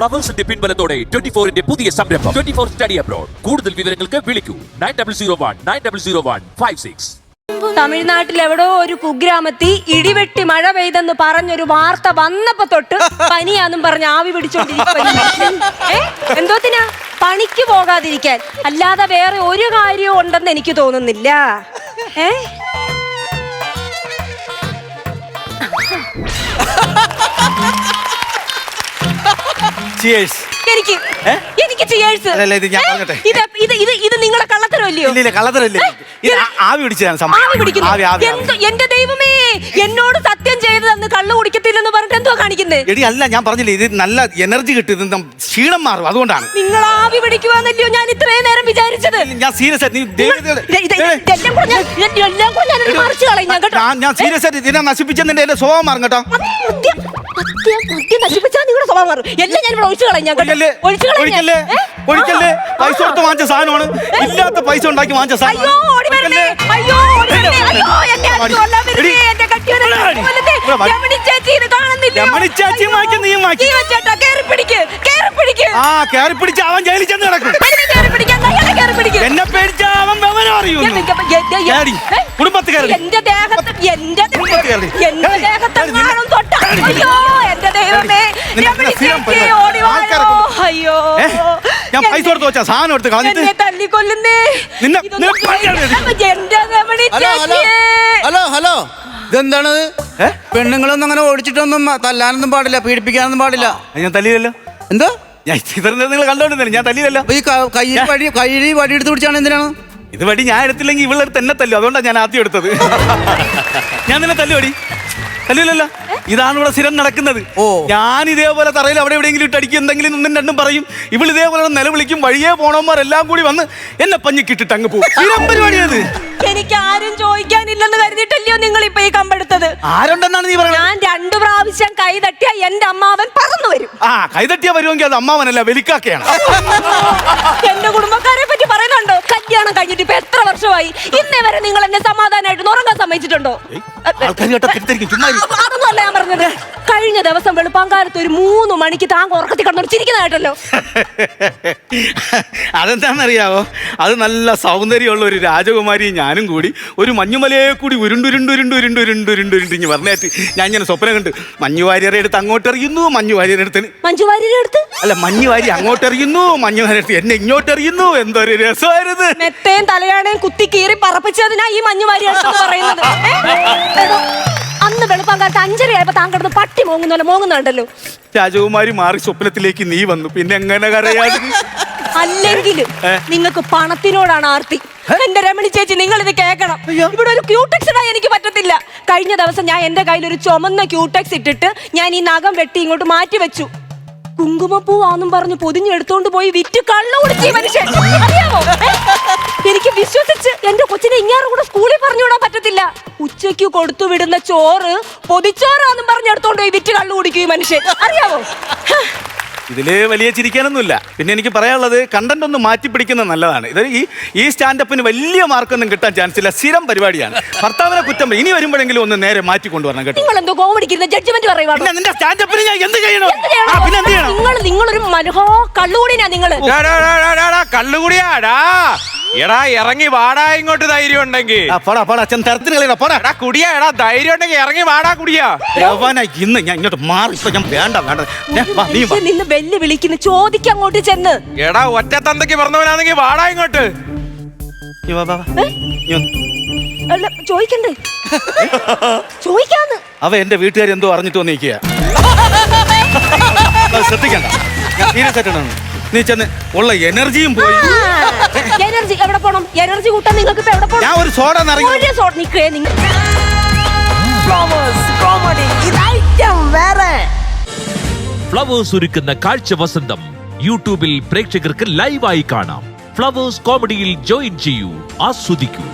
ഫ്ലവേഴ്സിന്റെ പിൻബലത്തോടെ twenty ഫോറിന്റെ പുതിയ സംരംഭം. ട്വന്റി ഫോർ സ്റ്റഡി അബ്രോഡ് കൂടുതൽ വിവരങ്ങൾക്ക് വിളിക്കൂ. Nine double zero one nine double zero one five six തമിഴ്നാട്ടിൽ എവിടോ ഒരു കുഗ്രാമത്തിൽ ഇടിവെട്ടി മഴ പെയ്തെന്ന് പറഞ്ഞൊരു വാർത്ത വന്നപ്പോ തൊട്ട് പനിയാന്നും പറഞ്ഞ് ആവി പിടിച്ചോണ്ടിരിക്കും എന്തോത്തിനാ പണിക്ക് പോകാതിരിക്കാൻ. അല്ലാതെ വേറെ ഒരു കാര്യവും ഉണ്ടെന്ന് എനിക്ക് തോന്നുന്നില്ല. ഏ? ചിയേഴ്സ് എനിക്ക്. എനിക്ക് ചിയേഴ്സ് അല്ലല്ല, ഇത് ഞാൻ പറഞ്ഞോട്ടെ. ഇത് ഇത് ഇത് ഇത് നിങ്ങളെ കള്ളത്തരമല്ലയോ? ഇല്ല ഇല്ല കള്ളത്തരല്ലേ ഇത് ആവി പിടിച്ചതാണ് സംഭവം. ആവി പിടിക്കുന്നു. ആവി ആവി ആവി. എന്ത്- എന്റെ ദൈവമേ എന്നോട് സത്യം ചെയ്ത് തന്ന് കള്ളു കുടിക്കത്തില്ലെന്ന് പറഞ്ഞിട്ട് എന്തോ കാണിക്കുന്നത് എടി അല്ല ഞാൻ പറഞ്ഞില്ലേ ഇത് നല്ല എനർജി കിട്ടും ഇത് ക്ഷീണം മാറും അതുകൊണ്ടാണ്. നിങ്ങൾ ആവി പിടിക്കുവാന്നല്ലയോ ഞാൻ ഇത്രയും നേരം വിചാരിച്ചത്? ഞാൻ സീരിയസ് ആയിട്ട് ഞാൻ ഞാൻ മറിച്ച് കളയും ഞാൻ കേട്ടോ. ഞാൻ ഞാൻ സീരിയസ് ആയിട്ട് ഇതിനെ നശിപ്പിച്ചതിന്റെ എന്റെ സ്വഭാവം മാറും കേട്ടോ. മദ്യം മദ്യം മദ്യം നശിപ്പിച്ചാൽ നിങ്ങളുടെ സ്വഭാവം മാറും എല്ലാം ഞാൻ ഇവിടെ ഒഴിച്ചു കളയും ഞാൻ കേട്ടോ. ഒഴിക്കല്ലേ ഒഴിച്ചു കളയും ഞാൻ. ഒഴിക്കല്ലേ ഏ? ഒഴിക്കല്ലേ ആ. പൈസ കൊടുത്ത് വാങ്ങിച്ച സാധനമാണ് ഇല്ലാത്ത പൈസ ഉണ്ടാക്കി വാങ്ങിച്ച അയ്യോ സാധനം ഓടി വരണേ അയ്യോ ഓടി വരണേ അയ്യോ എന്നെ ആരും കൊല്ലാൻ വരുന്നേ എന്റെ കട്ടിയോടെ കൊല്ലത്തെ രമണി ചേച്ചി ഇത് കാണുന്നില്ല രമണി ചേച്ചി മാക്കി, നീയും മാക്കി. ചേട്ടാ കേറി പിടിക്ക് കേറി പിടിക്ക് ആ കയറി പിടിച്ച് അവൻ ജയിലിൽ ചെന്ന് കിടക്കും എനിക്ക് കേറി പിടിക്കാൻ അയാളെ കേറി പിടിക്ക് എന്നെ പേടിച്ച അവൻ വിവരം അറിയുന്നു എനിക്ക് അപ്പൊ എന്റെ- എന്റെ- കേറി. ഏ? കുടുംബത്തിൽ കേറി. എന്റെ ദേഹത്ത് എന്റെ കുടുംബത്തിൽ കേറി. എന്റെ കേറി. ദേഹത്ത് കേറി. കാണും തൊട്ട അയ്യോ എന്റെ ദൈവമേ നിന്നെ- രമണി നിന്നെ സ്ഥിരം ചേച്ചി ഓടി വായോ അയ്യോ. ഞാൻ പൈസ കൊടുത്ത് വെച്ചാ സാധനം എടുത്ത് കളഞ്ഞിട്ട് എന്നെ തല്ലിക്കൊല്ലുന്നേ. നിന്നെ- എന്റെ രമണി ഹലോ ഹലോ. ഹലോ പെണ്ണുങ്ങളൊന്നും അങ്ങനെ ഓടിച്ചിട്ടൊന്നും തല്ലാനൊന്നും പാടില്ല പീഡിപ്പിക്കാനൊന്നും പാടില്ല. ഞാൻ തല്ലിയല്ലോ എന്തോ? ഞാൻ ചിത്രം നിങ്ങൾ കണ്ടോണ്ടിരുന്നില്ല? ഞാൻ തല്ലിയല്ലോ ഈ ക- കയ്യിൽ വടി കയ്യിൽ വടി എടുത്ത് പിടിച്ചാണ് എന്തിനാണ്? ഇത് വടി ഞാൻ എടുത്തില്ലെങ്കിൽ ഇവളെടുത്ത് എന്നെ തല്ലു. അതുകൊണ്ടാണ് ഞാൻ ആദ്യം എടുത്തത്. ഞാൻ നിന്നെ തല്ലുവടി. തല്ലില്ലല്ലോ. ഇതാണ് ഇവിടെ സ്ഥിരം നടക്കുന്നത്. ഓ. ഞാൻ ഇതേപോലെ തറയിൽ അവിടെ എവിടെയെങ്കിലും ഇട്ട് അടിക്കും എന്തെങ്കിലും ഒന്നും രണ്ടും പറയും. ഇവൾ ഇതേപോലെ നിലവിളിക്കും വഴിയേ പോണവന്മാരെല്ലാം കൂടി വന്ന് എന്നെ പഞ്ഞിക്കിട്ടിട്ട് അങ്ങ് പോകും. സ്ഥിരം പരിപാടിയത് എനിക്ക് ആരും ചോദിക്കാനില്ലെന്ന് കരുതിയിട്ടല്ലയോ നിങ്ങൾ ഇപ്പൊ ഈ കമ്പെടുത്തത്? ആരുണ്ടെന്നാണ് നീ പറയുന്നത് ഞാൻ രണ്ടു പ്രാവശ്യം കൈ തട്ടിയ എന്റെ അമ്മാവൻ പറന്നു വരും. ആ കൈതട്ടിയാ വരുമെങ്കിൽ അത് അമ്മാവനല്ല വെലിക്കാക്കയാണ്. എന്റെ കുടുംബക്കാരെ പറ്റി കല്യാണം കഴിഞ്ഞിട്ട് ഇപ്പൊ എത്ര വർഷമായി? ഇന്നേ വരെ നിങ്ങൾ എന്നെ സമാധാനമായിട്ട് ഉറങ്ങാൻ സമ്മതിച്ചിട്ടുണ്ടോ? അതൊന്നും കേട്ടാ തെറ്റിദ്ധരിക്കും ചുമ്മാ ഇരി. അ- അതൊന്നുമല്ല ഞാൻ പറഞ്ഞത്. കഴിഞ്ഞ ദിവസം വെളുപ്പാങ്കാലത്ത് ഒരു മൂന്ന് മണിക്ക് താങ്കൾ ഉറക്കത്തിൽ കണ്ടോണ്ട് ചിരിക്കുന്ന കേട്ടല്ലോ അതെന്താണെന്നറിയാവോ? അത് നല്ല സൗന്ദര്യമുള്ള ഒരു രാജകുമാരി ഞാനും കൂടി ഒരു മഞ്ഞുമലയെ കൂടി ഉരുണ്ടുരുണ്ടുരുണ്ടുരുണ്ടുരുണ്ടുരുണ്ടുരുണ്ടിഞ്ഞ് പറഞ്ഞേറ്റ്. ഞാൻ ഇങ്ങനെ സ്വപ്നം കണ്ട് മഞ്ഞു വാര്യരെ എടുത്ത് അങ്ങോട്ട് എറിയുന്നു മഞ്ഞു വാര്യരെ അടുത്ത് മഞ്ജു വാര്യരുടെ അടുത്ത് അല്ല മഞ്ഞു വാരി അങ്ങോട്ട് എറിയുന്നു മഞ്ഞു വാര്യരെ അടുത്ത് എന്നെ ഇങ്ങോട്ട് എറിയുന്നു എന്തൊരു രസമായിരുന്നു. മെത്തേം തലയാണേം കുത്തി കീറി പറപ്പിച്ചതിനാ ഈ മഞ്ഞു വാരി അടുത്തെന്ന് പറയുന്നത്. ഏ? കിടന്ന് പട്ടി മോങ്ങുന്ന പോലെ മോങ്ങുന്നുണ്ടല്ലോ. രാജകുമാരി മാറി സ്വപ്നത്തിലേക്ക് നീ വന്നു. പിന്നെ എങ്ങനെ കരയാതെ? അല്ലെങ്കിൽ നിങ്ങൾക്ക് പണത്തിനോടാണ് ആർത്തി. എന്റെ രമണി ചേച്ചി നിങ്ങൾ ഇത് കേൾക്കണം ഇവിടെ ഒരു ക്യൂടെക്സ് ഇടാൻ എനിക്ക് പറ്റത്തില്ല. കഴിഞ്ഞ ദിവസം ഞാൻ എന്റെ കയ്യിൽ ഒരു ചുമന്ന ക്യൂടെക്സ് ഇട്ടിട്ട് ഞാൻ ഈ നഖം വെട്ടി ഇങ്ങോട്ട് മാറ്റി വെച്ചു. കുങ്കുമപ്പൂവാന്നും പറഞ്ഞ് പൊതിഞ്ഞെടുത്തോണ്ട് പോയി വിറ്റ് കള്ള കുടിച്ച് ഈ മനുഷ്യൻ. അറിയാമോ എനിക്ക് വിശ്വസിച്ച് എന്റെ കൊച്ചിനെ ഇങ്ങാറും കൂടെ സ്കൂളിൽ പറഞ്ഞുവിടാൻ പറ്റത്തില്ല. ഉച്ചയ്ക്ക് കൊടുത്തു വിടുന്ന ചോറ് പൊതിച്ചോറാന്നും പറഞ്ഞെടുത്തോണ്ട് പോയി വിറ്റ് കള്ളു കുടിക്കും ഈ മനുഷ്യൻ. അറിയാവോ. ഇതിൽ വലിയ ചിരിക്കാനൊന്നുമില്ല. പിന്നെ എനിക്ക് പറയാനുള്ളത് കണ്ടന്റ് ഒന്ന് മാറ്റി പിടിക്കുന്നത് നല്ലതാണ്. ഇത് ഈ ഈ സ്റ്റാൻഡപ്പിന് വലിയ മാർക്കൊന്നും കിട്ടാൻ ചാൻസ് ഇല്ല. സ്ഥിരം പരിപാടിയാണ്. ഭർത്താവിനെ കുറ്റം ഇനി വരുമ്പോഴെങ്കിലും ഒന്ന് നേരെ മാറ്റി കൊണ്ടുവരണം കേട്ടോ. നിങ്ങൾ എന്തോ കോമഡിക്കുന്ന ജഡ്ജ്മെന്റ് പറയുവാണ്? പിന്നെ നിന്റെ സ്റ്റാൻഡപ്പിന് ഞാൻ എന്ത് ചെയ്യണം? ആ, പിന്നെ എന്ത് ചെയ്യണം? നിങ്ങൾ നിങ്ങളൊരു മനോഹോ കള്ളുകൂടിനാ കള്ളുകുടിയാടാ എടാ ഇറങ്ങി വാടാ ഇങ്ങോട്ട് ധൈര്യം ഉണ്ടെങ്കിൽ ആ, പോടാ പോടാ അച്ഛൻ തരത്തിന് കളയടാ പോടാ. എടാ കുടിയാ എടാ ധൈര്യം ഉണ്ടെങ്കിൽ ഇറങ്ങി വാടാ കുടിയാ. യവന ഇന്ന് ഞാൻ ഇങ്ങോട്ട് മാറി ഇപ്പൊ ഞാൻ വേണ്ട വേണ്ട. ഞാൻ വാ, നീ വാ. മനുഷ്യൻ നിന്ന് വെല്ലു വിളിക്കുന്നു ചോദിക്ക് അങ്ങോട്ട് ചെന്ന്. എടാ ഒറ്റ തന്തയ്ക്ക് പറഞ്ഞവനാണെങ്കിൽ വാടാ ഇങ്ങോട്ട്. നീ വാ, വാ, വാ. ഏ? നീ വന്ന്. അല്ല ചോദിക്കണ്ടേ? ചോദിക്കാന്ന്. അവ എന്റെ വീട്ടുകാർ എന്തോ അറിഞ്ഞിട്ട് വന്നിരിക്കുക ശ്രദ്ധിക്കണ്ട. ഞാൻ സീരിയസ് ആയിട്ടാണ് നീ ചെന്ന് ഉള്ള എനർജിയും പോയി. എനർജി. എവിടെ പോണം? എനർജി കൂട്ടാൻ നിങ്ങൾക്ക് ഇപ്പൊ എവിടെ പോണം? ഞാൻ ഒരു സോഡ നിറങ്ങി സോഡ് നിക്കേ നിങ്ങൾ ഫ്ലവേഴ്സ് ഒരുക്കുന്ന കാഴ്ച വസന്തം യൂട്യൂബിൽ പ്രേക്ഷകർക്ക് ലൈവായി കാണാം. ഫ്ലവേഴ്സ് കോമഡിയിൽ ജോയിൻ ചെയ്യൂ ആസ്വദിക്കൂ.